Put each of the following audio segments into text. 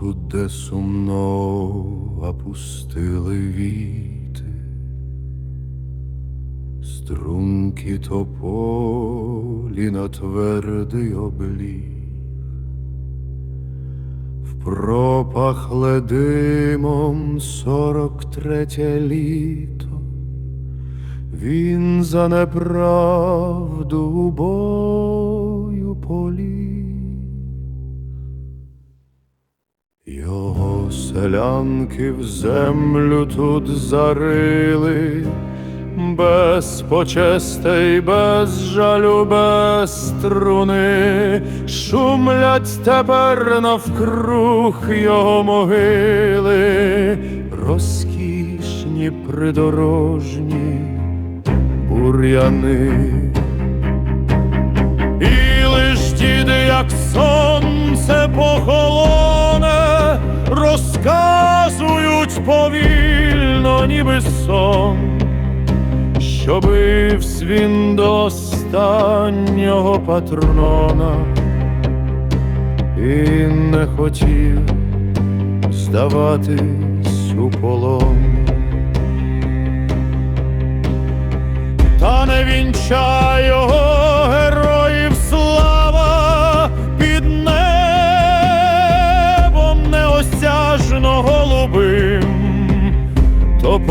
тут, де сумно опустили віти, струнки тополі на твердий облів, пропахле димом сорок третє літо. Він за неправду бою полі. Селянки в землю тут зарили, без почестей, без жалю, без струни, шумлять тепер навкруг його могили, розкішні придорожні бур'яни. І лиш діди, як сонце похолоне, розказують повільно, ніби сон, що бивсь він до останнього патрона і не хотів здаватись у полон. Та не вінчай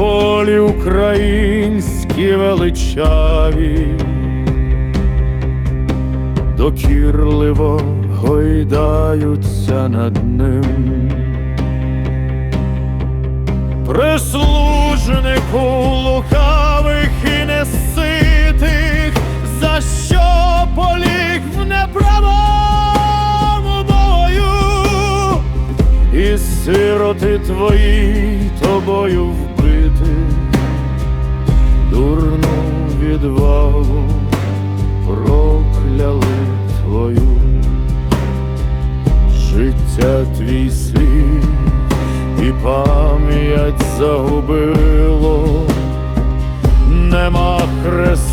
тополі українські величаві, докірливо гойдаються над ним. Прислужнику лукавих і неситих, за що поліг в неправому бою, і сироти твої тобою вбити, відвагу прокляли твою, життя твій слід і пам'ять загубило, нема хреста,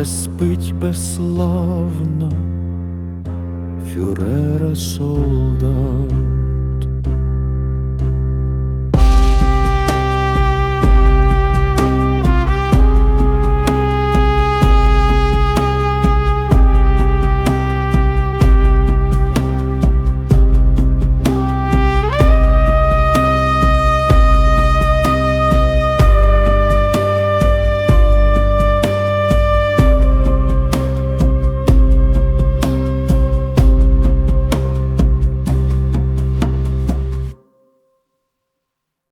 де спить безславно фюрера солдат.